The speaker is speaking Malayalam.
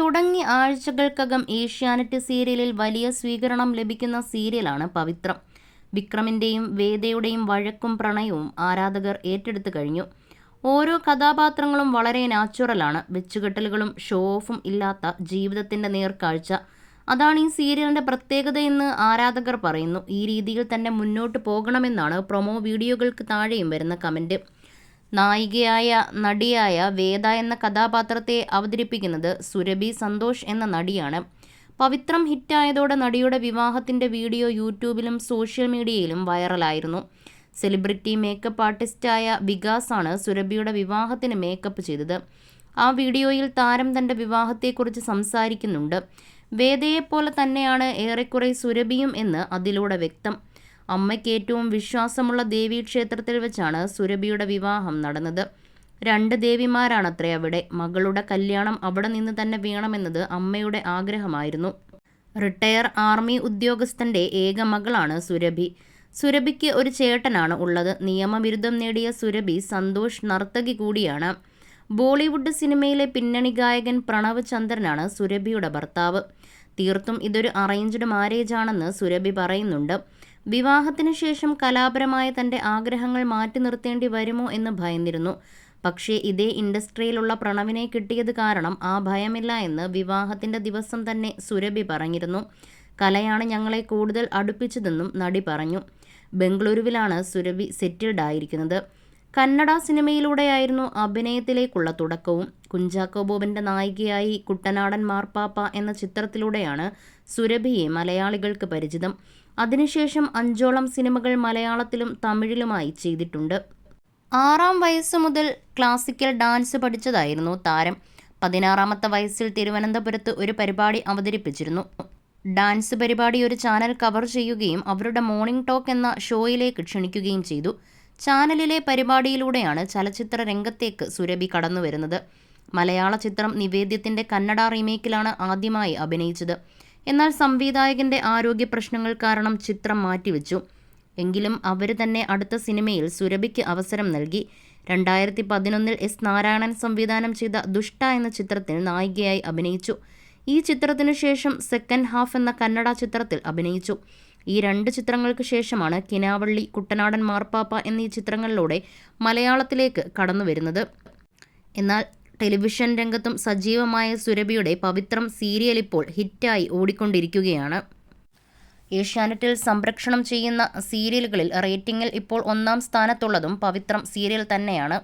തുടങ്ങി ആഴ്ചകൾക്കകം ഏഷ്യാനെറ്റ് സീരിയലിൽ വലിയ സ്വീകരണം ലഭിക്കുന്ന സീരിയലാണ് പവിത്രം. വിക്രമിന്റെയും വേദയുടെയും വഴക്കും പ്രണയവും ആരാധകർ ഏറ്റെടുത്തു കഴിഞ്ഞു. ഓരോ കഥാപാത്രങ്ങളും വളരെ നാച്ചുറലാണ്. വെച്ചുകെട്ടലുകളും ഷോ ഓഫും ഇല്ലാത്ത ജീവിതത്തിന്റെ നേർക്കാഴ്ച. അതാണ് ഈ സീരിയലിന്റെ പ്രത്യേകതയെന്ന് ആരാധകർ പറയുന്നു. ഈ രീതിയിൽ തന്നെ മുന്നോട്ട് പോകണമെന്നാണ് പ്രൊമോ വീഡിയോകൾക്ക് താഴെയും വരുന്ന കമന്റ് നായികയായ നടിയായ വേദ എന്ന കഥാപാത്രത്തെ അവതരിപ്പിക്കുന്നത് സുരഭി സന്തോഷ് എന്ന നടിയാണ്. പവിത്രം ഹിറ്റായതോടെ നടിയുടെ വിവാഹത്തിന്റെ വീഡിയോ യൂട്യൂബിലും സോഷ്യൽ മീഡിയയിലും വൈറലായിരുന്നു. സെലിബ്രിറ്റി മേക്കപ്പ് ആർട്ടിസ്റ്റായ വികാസാണ് സുരഭിയുടെ വിവാഹത്തിന് മേക്കപ്പ് ചെയ്തത്. ആ വീഡിയോയിൽ താരം തന്റെ വിവാഹത്തെക്കുറിച്ച് സംസാരിക്കുന്നുണ്ട്. വേദയെപ്പോലെ തന്നെയാണ് ഏറെക്കുറെ സുരഭിയും എന്ന് അതിലൂടെ വ്യക്തം. അമ്മയ്ക്ക് ഏറ്റവും വിശ്വാസമുള്ള ദേവീക്ഷേത്രത്തിൽ വെച്ചാണ് സുരഭിയുടെ വിവാഹം നടന്നത്. രണ്ട് ദേവിമാരാണത്രേ അവിടെ. മകളുടെ കല്യാണം അവിടെ നിന്ന് തന്നെ വീണമെന്നത് അമ്മയുടെ ആഗ്രഹമായിരുന്നു. റിട്ടയർ ആർമി ഉദ്യോഗസ്ഥന്റെ ഏക മകളാണ് സുരഭി. സുരഭിക്ക് ഒരു ചേട്ടനാണ് ഉള്ളത്. നിയമവിരുദ്ധം നേടിയ സുരഭി സന്തോഷ് നർത്തകി കൂടിയാണ്. ബോളിവുഡ് സിനിമയിലെ പിന്നണി ഗായകൻ പ്രണവ് ചന്ദ്രനാണ് സുരഭിയുടെ ഭർത്താവ്. തീർത്തും ഇതൊരു അറേഞ്ച്ഡ് മാരേജ് ആണെന്ന് സുരഭി പറയുന്നുണ്ട്. വിവാഹത്തിന് ശേഷം കലാപരമായ തന്റെ ആഗ്രഹങ്ങൾ മാറ്റി നിർത്തേണ്ടി വരുമോ എന്ന് ഭയന്നിരുന്നു. പക്ഷേ ഇതേ ഇൻഡസ്ട്രിയിലുള്ള പ്രണവിനെ കിട്ടിയത് കാരണം ആ ഭയമില്ല എന്ന് വിവാഹത്തിന്റെ ദിവസം തന്നെ സുരഭി പറഞ്ഞിരുന്നു. കലയാണ് ഞങ്ങളെ കൂടുതൽ അടുപ്പിച്ചതെന്നും നടി പറഞ്ഞു. ബംഗളൂരുവിലാണ് സുരഭി സെറ്റിൽഡ് ആയിരിക്കുന്നത്. കന്നഡ സിനിമയിലൂടെയായിരുന്നു അഭിനയത്തിലേക്കുള്ള തുടക്കവും. കുഞ്ചാക്കോ ബോബന്റെ നായികയായി കുട്ടനാടൻ മാർപ്പാപ്പ എന്ന ചിത്രത്തിലൂടെയാണ് സുരഭിയെ മലയാളികൾക്ക് പരിചിതം. അതിനുശേഷം അഞ്ചോളം സിനിമകൾ മലയാളത്തിലും തമിഴിലുമായി ചെയ്തിട്ടുണ്ട്. ആറാം വയസ്സ് മുതൽ ക്ലാസിക്കൽ ഡാൻസ് പഠിച്ചതായിരുന്നു താരം. പതിനാറാമത്തെ വയസ്സിൽ തിരുവനന്തപുരത്ത് ഒരു പരിപാടി അവതരിപ്പിച്ചിരുന്നു. ഡാൻസ് പരിപാടി ഒരു ചാനൽ കവർ ചെയ്യുകയും അവരുടെ മോർണിംഗ് ടോക്ക് എന്ന ഷോയിലേക്ക് ക്ഷണിക്കുകയും ചെയ്തു. ചാനലിലെ പരിപാടിയിലൂടെയാണ് ചലച്ചിത്ര രംഗത്തേക്ക് സുരഭി കടന്നുവരുന്നത്. മലയാള ചിത്രം നിവേദ്യത്തിന്റെ കന്നഡ റീമേക്കിലാണ് ആദ്യമായി അഭിനയിച്ചത്. എന്നാൽ സംവിധായകന്റെ ആരോഗ്യ പ്രശ്നങ്ങൾ കാരണം ചിത്രം മാറ്റിവെച്ചു. എങ്കിലും അവർ തന്നെ അടുത്ത സിനിമയിൽ സുരഭിക്ക് അവസരം നൽകി. രണ്ടായിരത്തി പതിനൊന്നിൽ എസ് നാരായണൻ സംവിധാനം ചെയ്ത ദുഷ്ട എന്ന ചിത്രത്തിൽ നായികയായി അഭിനയിച്ചു. ഈ ചിത്രത്തിനു ശേഷം സെക്കൻഡ് ഹാഫ് എന്ന കന്നഡ ചിത്രത്തിൽ അഭിനയിച്ചു. ഈ രണ്ട് ചിത്രങ്ങൾക്ക് ശേഷമാണ് കിനാവള്ളി കുട്ടനാടൻ മാർപ്പാപ്പ എന്നീ ചിത്രങ്ങളിലൂടെ മലയാളത്തിലേക്ക് കടന്നു വരുന്നത് എന്നാൽ ടെലിവിഷൻ രംഗത്തും സജീവമായ സുരഭിയുടെ പവിത്രം സീരിയൽ ഇപ്പോൾ ഹിറ്റായി ഓടിക്കൊണ്ടിരിക്കുകയാണ്. ഏഷ്യാനെറ്റിൽ സംപ്രേക്ഷണം ചെയ്യുന്ന സീരിയലുകളിൽ റേറ്റിംഗിൽ ഇപ്പോൾ ഒന്നാം സ്ഥാനത്തുള്ളതും പവിത്രം സീരിയൽ തന്നെയാണ്.